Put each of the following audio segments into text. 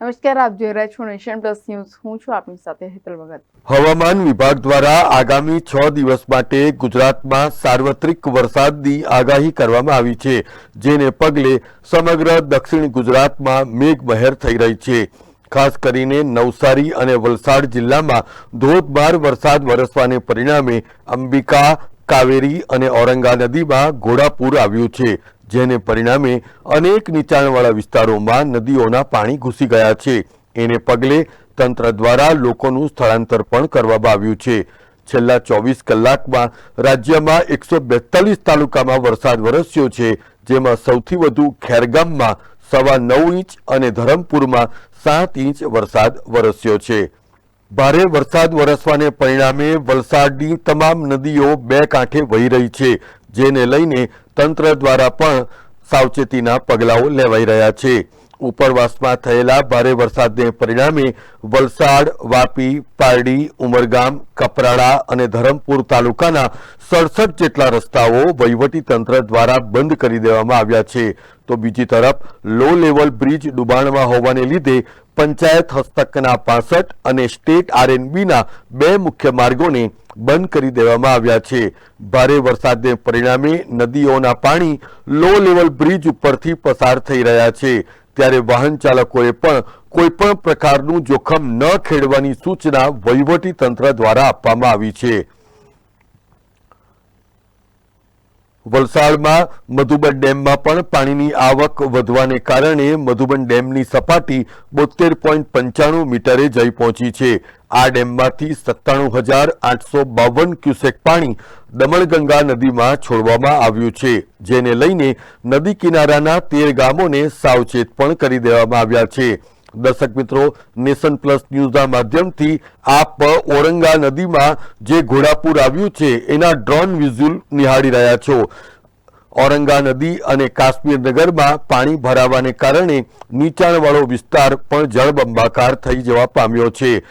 નમસ્કાર, આપ જોઈ રહ્યા છો નેશન પ્લસ ન્યૂઝ. હું છું આપની સાથે હેતલ ભગત. હવામાન વિભાગ દ્વારા આગામી છ દિવસ માટે ગુજરાતમાં સાર્વત્રિક વરસાદની આગાહી કરવામાં આવી છે, જેને પગલે સમગ્ર દક્ષિણ ગુજરાતમાં મેઘમહેર થઈ રહી છે. ખાસ કરીને નવસારી અને વલસાડ જિલ્લામાં ધોધમાર વરસાદ વરસવાને પરિણામે અંબિકા, કાવેરી અને ઔરંગા નદીમાં ઘોડાપૂર આવ્યું છે. જેને પરિણામે અનેક નીચાણવાળા વિસ્તારોમાં નદીઓના પાણી ઘૂસી ગયા છે. એને પગલે તંત્ર દ્વારા લોકોનું સ્થળાંતર પણ કરવામાં આવ્યું છે. છેલ્લા ચોવીસ કલાકમાં રાજ્યમાં એકસો બેતાલીસ તાલુકામાં વરસાદ વરસ્યો છે, જેમાં સૌથી વધુ ખેરગામમાં સવા નવ ઇંચ અને ધરમપુરમાં સાત ઇંચ વરસાદ વરસ્યો છે. ભારે વરસાદ વરસવાને પરિણામે વલસાડની તમામ નદીઓ બે કાંઠે વહી રહી છે, જેને લઈને તંત્ર દ્વારા પણ સાવચેતીના પગલાઓ લેવાઈ રહ્યા છે. ઉપરવાસમાં થયેલા ભારે વરસાદને પરિણામે વલસાડ, વાપી, પારડી, ઉમરગામ, કપરાડા અને ધરમપુર તાલુકાના સડસઠ જેટલા રસ્તાઓ વહીવટી તંત્ર દ્વારા બંધ કરી દેવામાં આવ્યા છે. તો બીજી તરફ લો લેવલ બ્રિજ ડુબાણમાં હોવાને લીધે પંચાયત હસ્તકના પાસઠ અને સ્ટેટ આરએનબીના બે મુખ્ય માર્ગોને બંધ કરી દેવામાં આવ્યા છે. ભારે વરસાદને પરિણામે નદીઓના પાણી લો લેવલ બ્રિજ ઉપરથી પસાર થઈ રહ્યા છે. ત્યારે વાહન ચાલકોએ પણ કોઈ પણ પ્રકારનું જોખમ ન ખેડવાની સૂચના વહીવટી તંત્ર દ્વારા આપવામાં આવી છે. વલસાડમાં મધુબન ડેમમાં પણ પાણીની આવક વધવાને કારણે મધુબન ડેમની સપાટી બોતેર પોઈન્ટ પંચાણું મીટરે જઈ પહોંચી છે. આ ડેમમાંથી સત્તાણું હજાર આઠસો બાવન ક્યુસેક પાણી દમણગંગા નદીમાં છોડવામાં આવ્યું છે, જેને લઈને નદી કિનારાના તેર ગામોને સાવચેત પણ કરી દેવામાં આવ્યા છે. દર્શક મિત્રો, નેશન પ્લસ ન્યૂઝના માધ્યમથી આપ ઓરંગા નદીમાં જે ઘોડાપુર આવ્યું છે, એના ડ્રોન વિઝ્યુઅલ નિહાળી રહ્યા છો. ઔરંગા નદી અને કાશ્મીર નગરમાં પાણી ભરાવાને કારણે નીચાણવાળો વિસ્તાર પણ જળબંબાકાર થઈ જવા પામ્યો છે.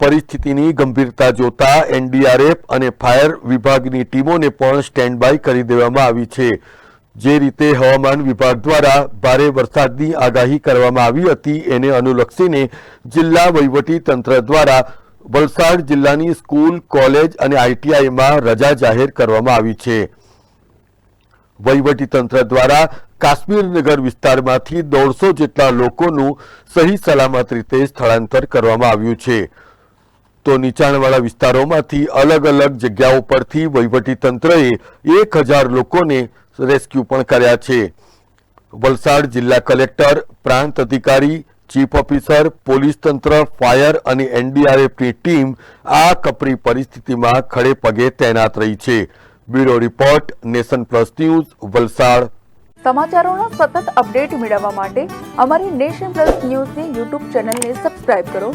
પરિસ્થિતિની ગંભીરતા જોતા એનડીઆરએફ અને ફાયર વિભાગની ટીમોને પણ સ્ટેન્ડ બાય કરી દેવામાં આવી છે. જે રીતે હવામાન વિભાગ દ્વારા ભારે વરસાદની આગાહી કરવામાં આવી હતી, એને અનુલક્ષીને જિલ્લા વહીવટી તંત્ર દ્વારા વલસાડ જિલ્લાની સ્કૂલ, કોલેજ અને આઈટીઆઈમાં રજા જાહેર કરવામાં આવી છે. વહીવટી તંત્ર દ્વારા કાશ્મીરનગર વિસ્તારમાંથી દોઢસો જેટલા લોકોનું સહી સલામત રીતે સ્થળાંતર કરવામાં આવ્યું છે. તો નીચાણવાળા વિસ્તારોમાંથી અલગ અલગ જગ્યાઓ પરથી વહીવટીતંત્રએ એક હજાર લોકોને રેસ્ક્યુ પણ કર્યા છે. વલસાડ જિલ્લા કલેક્ટર, પ્રાંત અધિકારી, ચીફ ઓફિસર, પોલીસ તંત્ર, ફાયર અને એનડીઆરએફની ટીમ આ કપરી પરિસ્થિતિમાં ખડે પગે તૈનાત રહી છે. Bureau report, nation plus news, Valsad. સમાચારોના સતત અપડેટ મેળવવા માટે અમારી નેશન પ્લસ ન્યૂઝની યુટ્યુબ ચેનલને સબસ્ક્રાઇબ કરો.